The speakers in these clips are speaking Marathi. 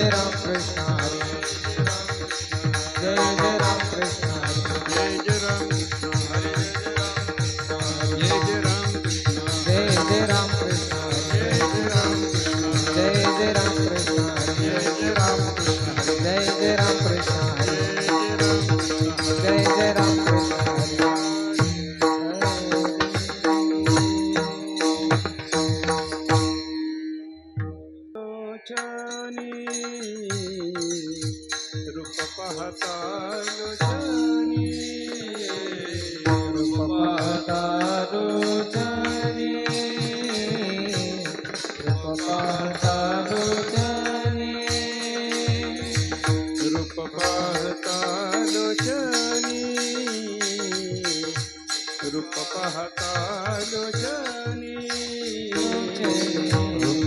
राम મહાકાલ જની રૂપ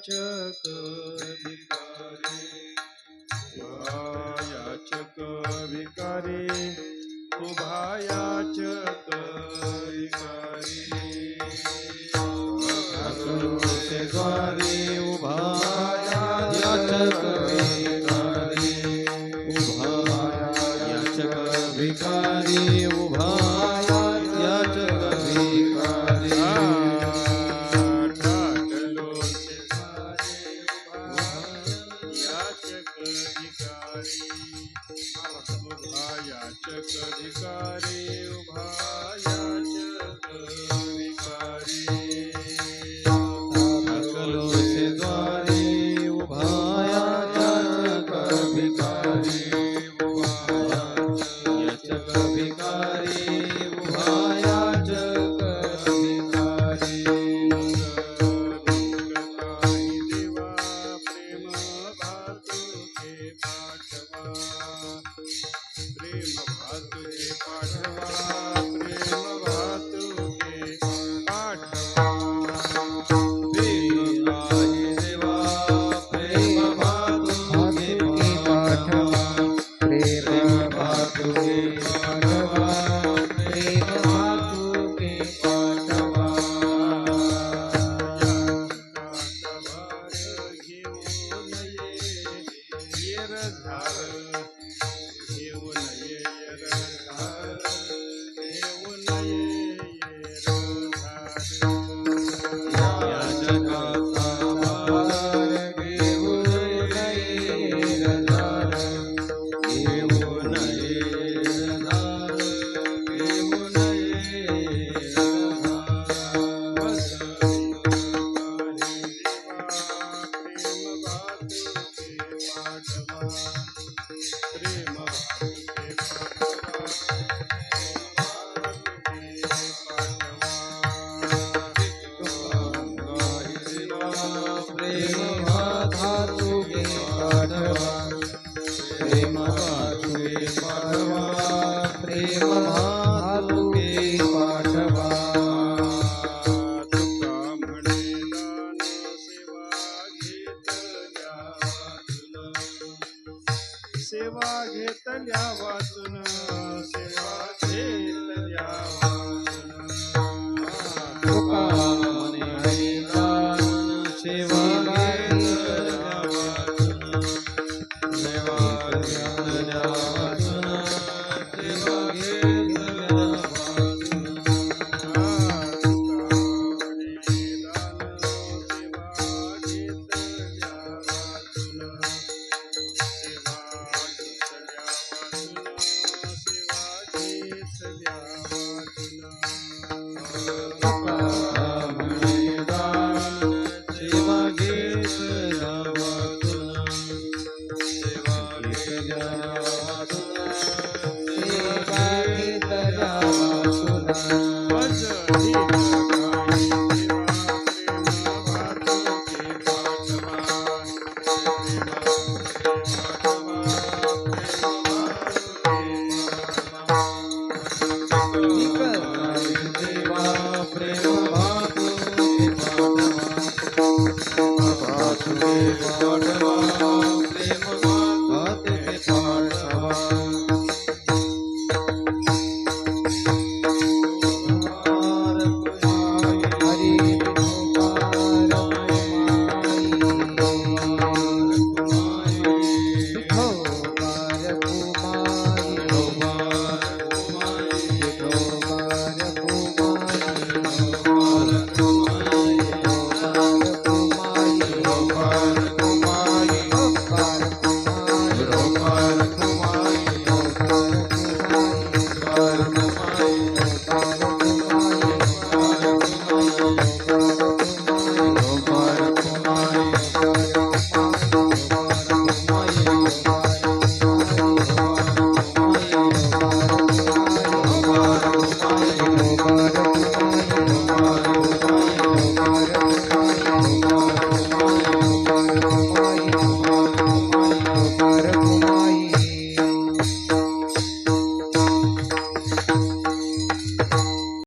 वाचक विकारी वायाचक विकारी उभायाचक विकारी द्वारे उभायाचक विकारी उभायाचक विकारी